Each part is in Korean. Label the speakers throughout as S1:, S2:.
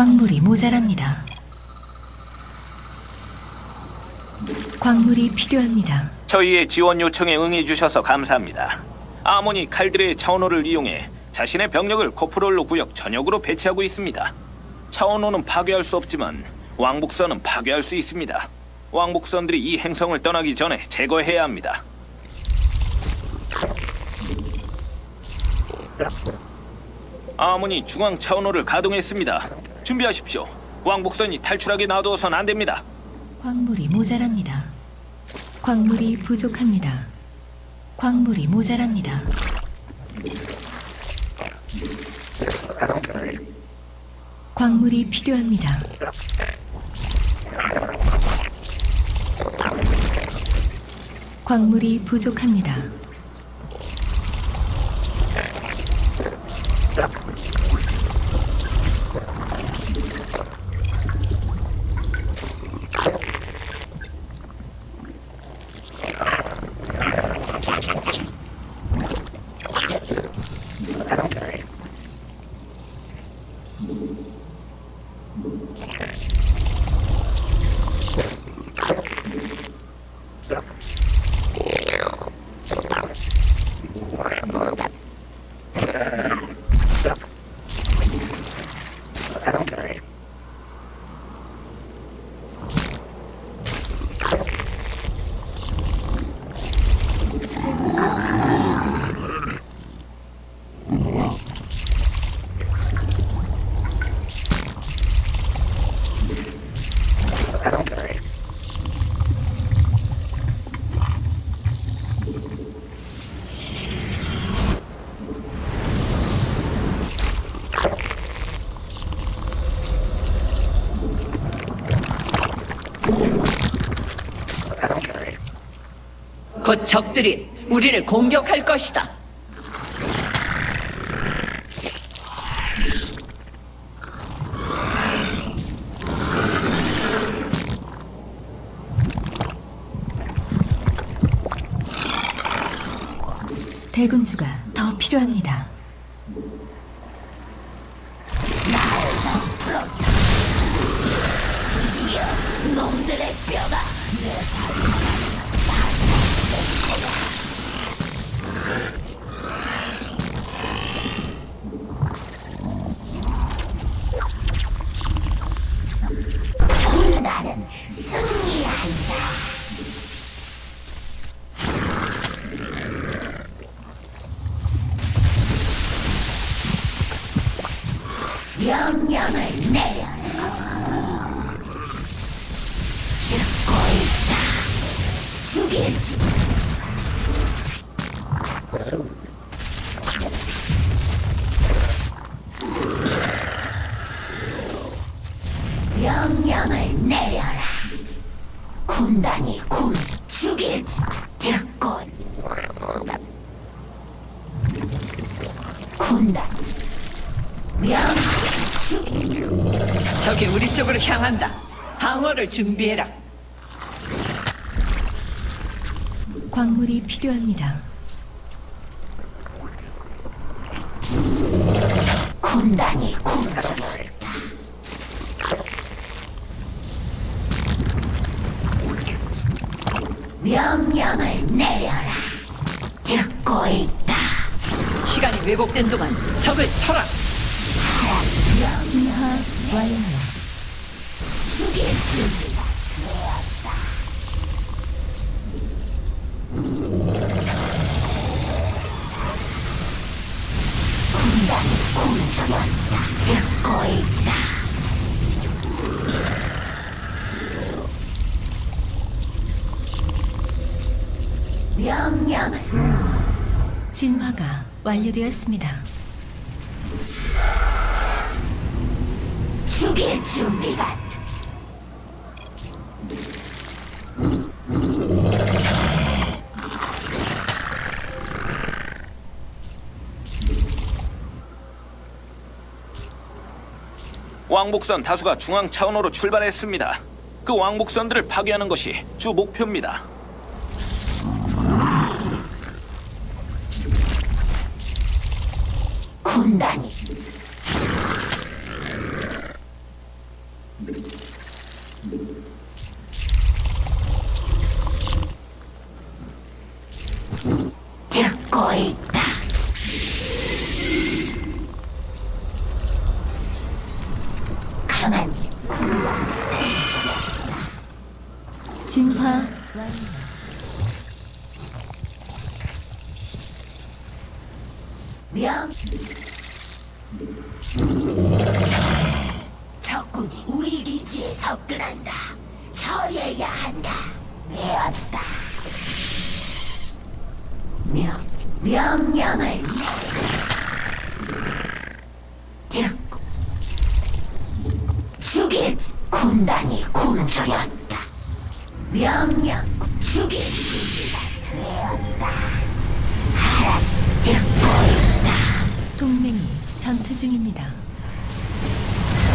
S1: 광물이 모자랍니다. 광물이 필요합니다.
S2: 저희의 지원 요청에 응해 주셔서 감사합니다. 아모니 칼들의 차원호를 이용해 자신의 병력을 코프롤로 구역 전역으로 배치하고 있습니다. 차원호는 파괴할 수 없지만 왕복선은 파괴할 수 있습니다. 왕복선들이 이 행성을 떠나기 전에 제거해야 합니다. 아모니 중앙 차원호를 가동했습니다. 준비하십시오. 왕복선이 탈출하게 놔두어선 안 됩니다.
S1: 광물이 모자랍니다. 광물이 부족합니다. 광물이 모자랍니다. 광물이 필요합니다. 광물이 부족합니다.
S3: 곧 적들이 우리를 공격할 것이다.
S1: 대군주가 더 필요합니다.
S4: 명령을 내려라. 듣고 있다. 죽일지. 명령을 내려라. 군단이 굶 죽일지 듣고 군단 명 죽일
S3: 적이 우리 쪽으로 향한다. 방어를 준비해라.
S1: 광물이 필요합니다.
S4: 군단이 굶주렸다. 명령을 내려라. 듣고 있다.
S3: 시간이 왜곡된 동안 적을 쳐라.
S1: 진화 완료. 진화가 완료되었습니다.
S4: 죽일 준비가
S2: 왕복선 다수가 중앙 차원호로 출발했습니다. 그 왕복선들을 파괴하는 것이 주 목표입니다.
S4: 군단이
S1: 진화
S4: 명 적군이 우리 기지에 접근한다. 처리해야 한다. 되었다. 명 명령을. 듣고 죽일 군단이 굶주렸다. 명령 죽일 준비가 되었다. 알아 듣고 있다.
S1: 동맹이 전투 중입니다.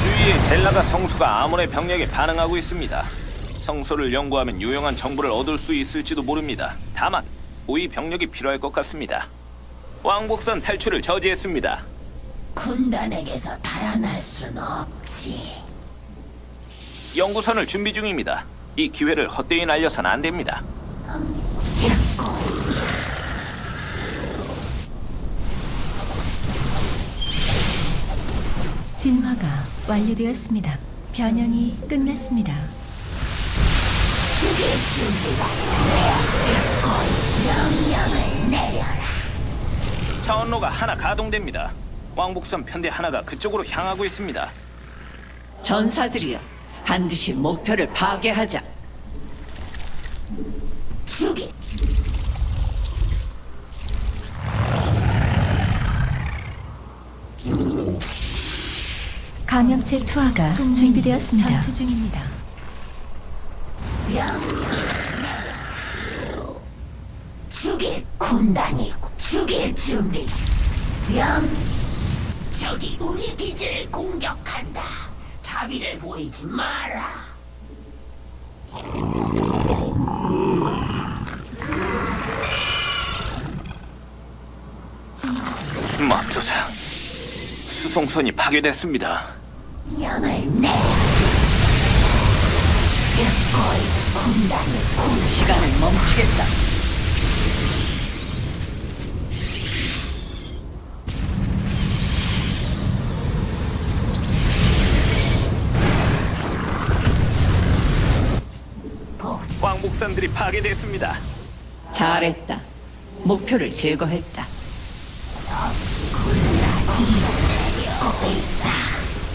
S2: 주위에 젤라가 성소가 아몬의 병력에 반응하고 있습니다. 성소를 연구하면 유용한 정보를 얻을 수 있을지도 모릅니다. 다만 우위 병력이 필요할 것 같습니다. 왕복선 탈출을 저지했습니다.
S4: 군단에게서 달아날 순 없지.
S2: 연구선을 준비 중입니다. 이 기회를 헛되이 날려선 안 됩니다.
S4: 듣고
S1: 진화가 완료되었습니다. 변형이 끝났습니다.
S4: 죽일 준비가 되어 듣고 명령을 내려라.
S2: 차원로가 하나 가동됩니다. 왕복선 편대 하나가 그쪽으로 향하고 있습니다.
S3: 전사들이여, 반드시 목표를 파괴하자.
S4: 죽일
S1: 감염체 투하가 준비되었습니다. 전투 중입니다.
S4: 죽일 군단이 죽일 준비. 명 적이 우리 기지를 공격한다. 자비를 보이지 마라.
S2: 맙소사. 수송선이 파괴됐습니다.
S4: 명을 내려. 듣고 있는 군단이
S3: 시간을 멈추겠다.
S2: 왕복선들이 파괴됐습니다.
S3: 잘했다. 목표를 제거했다.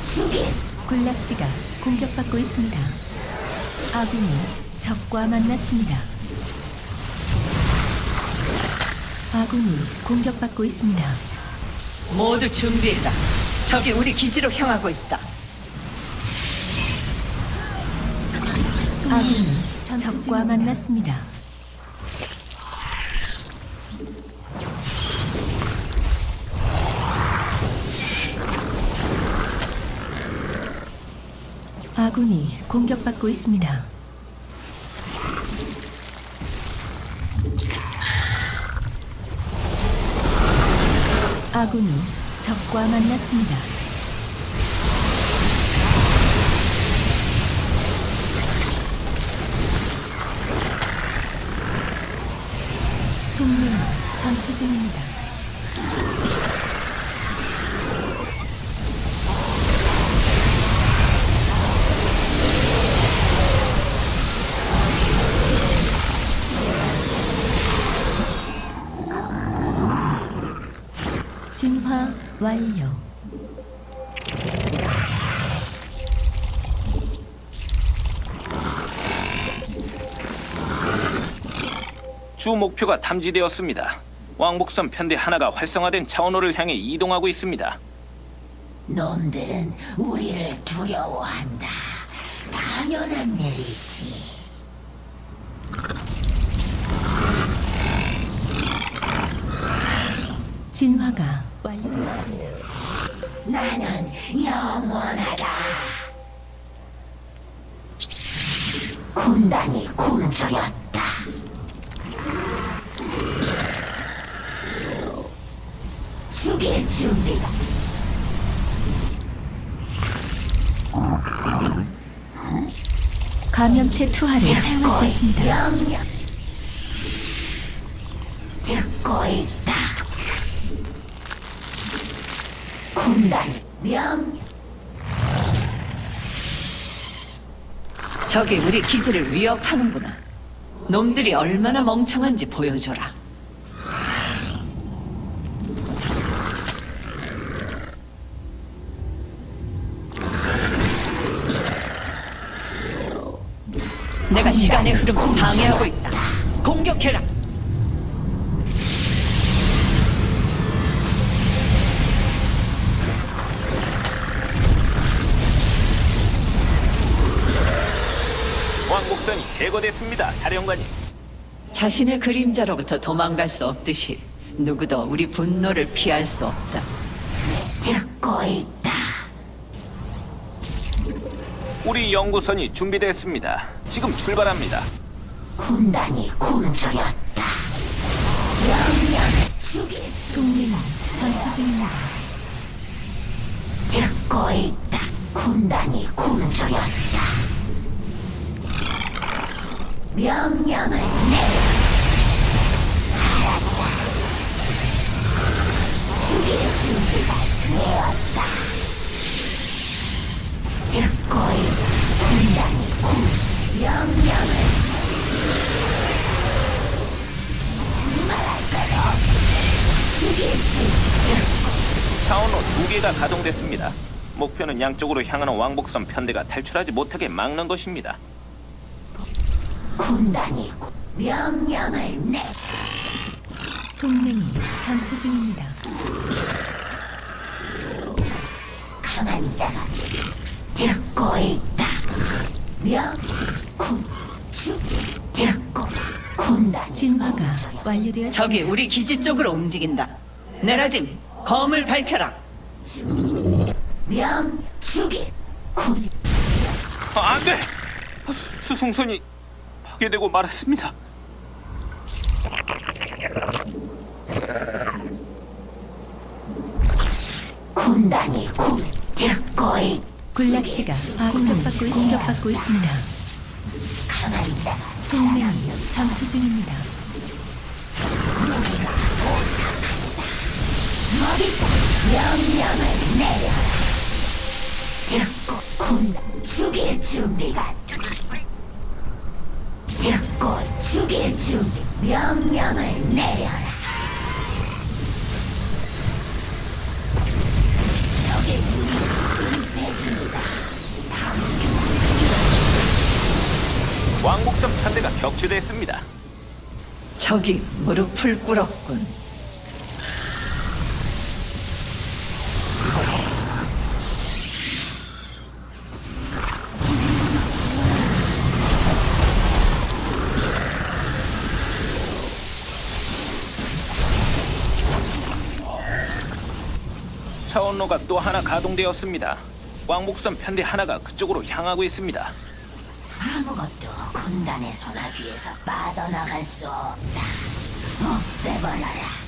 S4: 죽일
S1: 군락지가 공격받고 있습니다. 아군이 적과 만났습니다. 아군이 공격받고 있습니다.
S3: 모두 준비해라. 적이 우리 기지로 향하고 있다.
S1: 아군이 적과 만났습니다. 공격받고 있습니다. 아군이 적과 만났습니다. 동맹 전투 중입니다. 진화 완료.
S2: 주 목표가 탐지되었습니다. 왕복선 편대 하나가 활성화된 차원호를 향해 이동하고 있습니다.
S4: 놈들은 우리를 두려워한다. 당연한 일이지.
S1: 진화가 완료되었습니다.
S4: 나는 영원하다. 군단이 굶주렸다. 죽일 준비가
S1: 감염체 투하를 사용할 수 있습니다.
S4: 명령 군단 명
S3: 적이 우리 기지를 위협하는구나. 놈들이 얼마나 멍청한지 보여줘라. 내가 시간의 흐름을 방해하고 있다. 공격해라.
S2: 왕복선이 제거됐습니다, 사령관님.
S3: 자신의 그림자로부터 도망갈 수 없듯이 누구도 우리 분노를 피할 수 없다.
S4: 듣고 있다.
S2: 우리 연구선이 준비됐습니다. 지금 출발합니다.
S4: 군단이 굶주렸다. 명령을 죽일
S1: 동맹이 전투 중입니다.
S4: 듣고 있다. 군단이 굶주렸다. 명령을 내려. 죽일 준비가 되었다. 듣고 있다. 군단이 굶 명령을 말할 것 없. 죽일 준비.
S2: 차원호 두 개가 가동됐습니다. 목표는 양쪽으로 향하는 왕복선 편대가 탈출하지 못하게 막는 것입니다.
S4: 군단이 구- 명령을 내.
S1: 동맹이 전투 중입니다.
S4: 강한 자가 듣고 있다. 명, 군, 주, 듣고 군단
S1: 진화가 완료되었습니다.
S3: 적이 우리 기지 쪽으로 움직인다. 내라짐, 검을 밝혀라.
S4: 명, 죽일 군
S2: 아, 안 돼! 수송선이 파괴되고 말았습니다.
S4: 군단이 군 듣고 있.
S1: 군락지가 공격받고 있- 공격받고 있습니다.
S4: 강한 자가
S1: 동맹이 전투 중입니다.
S4: 머리다. 명령을 내려라. 듣고 군단 죽일 준비가 돼. 듣고 죽일 준비. 명령을 내려라. 적의 유닛이 은폐중이다.
S2: 왕복선 편대가 격추됐습니다.
S3: 적이 무릎을 꿇었군.
S2: 차원로가 또 하나 가동되었습니다. 왕복선 편대 하나가 그쪽으로 향하고 있습니다.
S4: 아무것도 군단의 소나기에서 빠져나갈 수 없다. 없애버려라.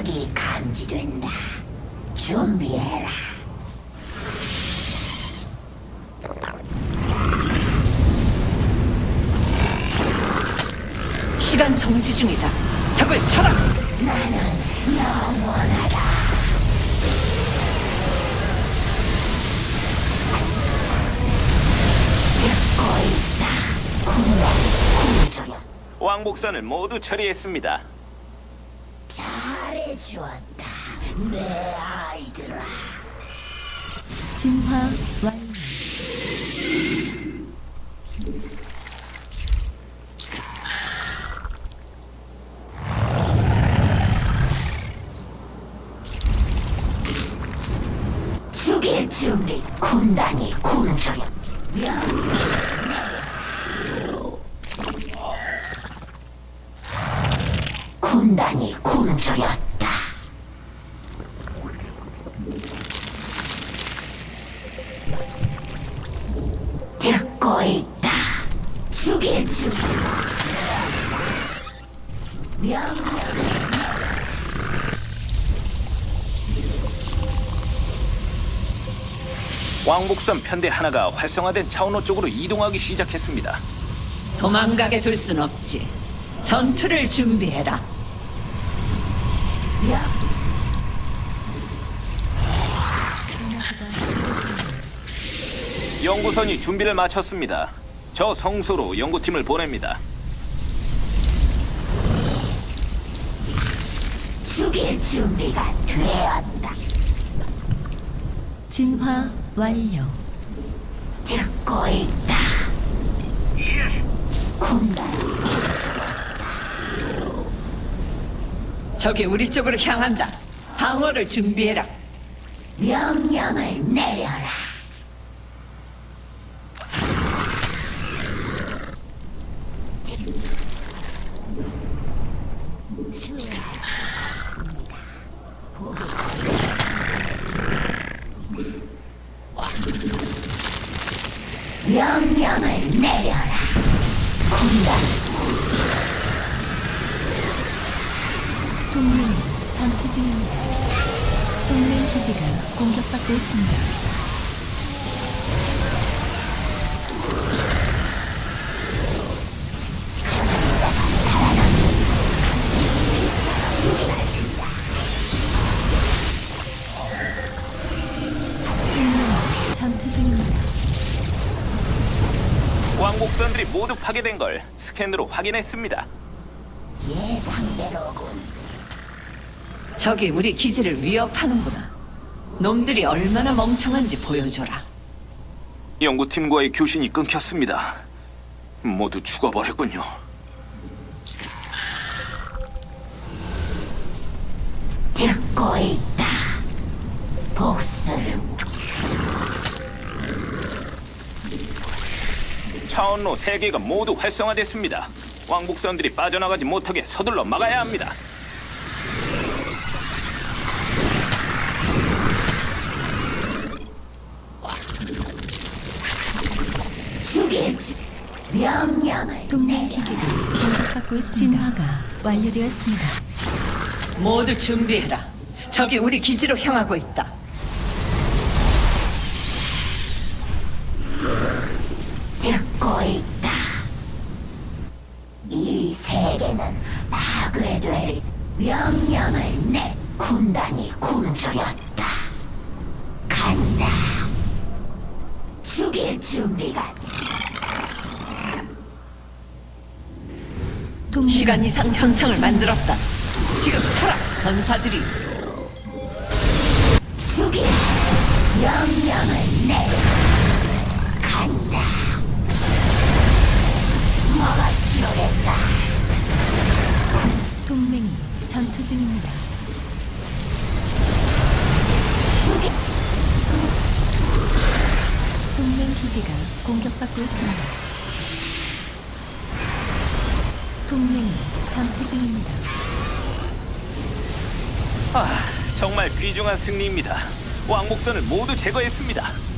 S4: 공격이 감지된다. 준비해라.
S3: 시간 정지 중이다. 적을 쳐라.
S4: 영원하다. 듣고 있다. 군단이 굶주려.
S2: 왕복선을 모두 처리했습니다.
S4: 잘해주었다. 내 아이들아.
S1: 진화 완료.
S4: 죽일 준비. 군단이 굶주려.
S2: 왕복선 편대 하나가 활성화된 차원호 쪽으로 이동하기 시작했습니다.
S3: 도망가게 둘 순 없지. 전투를 준비해라.
S4: 명.
S2: 연구선이 준비를 마쳤습니다. 저 성소로 연구팀을 보냅니다.
S4: 죽일 준비가 되었다.
S1: 진화 완료.
S4: 듣고 있다. 군단
S3: 적이 우리 쪽으로 향한다. 방어를 준비해라.
S4: 명령을 내려라.
S1: 전투 중입니다. 동맹 기지가 공격받고 있습니다. 중입니다.
S2: 왕복선들이 모두 파괴된 걸 스캔으로 확인했습니다.
S3: 적이 우리 기지를 위협하는구나. 놈들이 얼마나 멍청한지 보여줘라.
S2: 연구팀과의 교신이 끊겼습니다. 모두 죽어버렸군요.
S4: 듣고 있다. 복수를
S2: 차원로 세개가 모두 활성화됐습니다. 왕복선들이 빠져나가지 못하게 서둘러 막아야 합니다.
S4: 죽일 줄 명령을
S1: 동맹. 기지가 공격받고 있습니다. 진화가 완료되었습니다.
S3: 모두 준비해라. 적이 우리 기지로 향하고 있다.
S4: 듣고 있다. 이 세계는 파괴될 명령을 내 군단이 굶주렸다. 간다. 죽일 준비가
S1: 동맹
S3: 시간 이상 전상을 만들었다. 지금 차라 전사들이
S4: 죽일 명령을 내려 간다. 뭐가 치료됐다.
S1: 동맹이 전투 중입니다.
S4: 죽일
S1: 동맹 기지가 공격받고 있습니다. 동맹이 전투 중입니다.
S2: 아, 정말 귀중한 승리입니다. 왕복선을 모두 제거했습니다.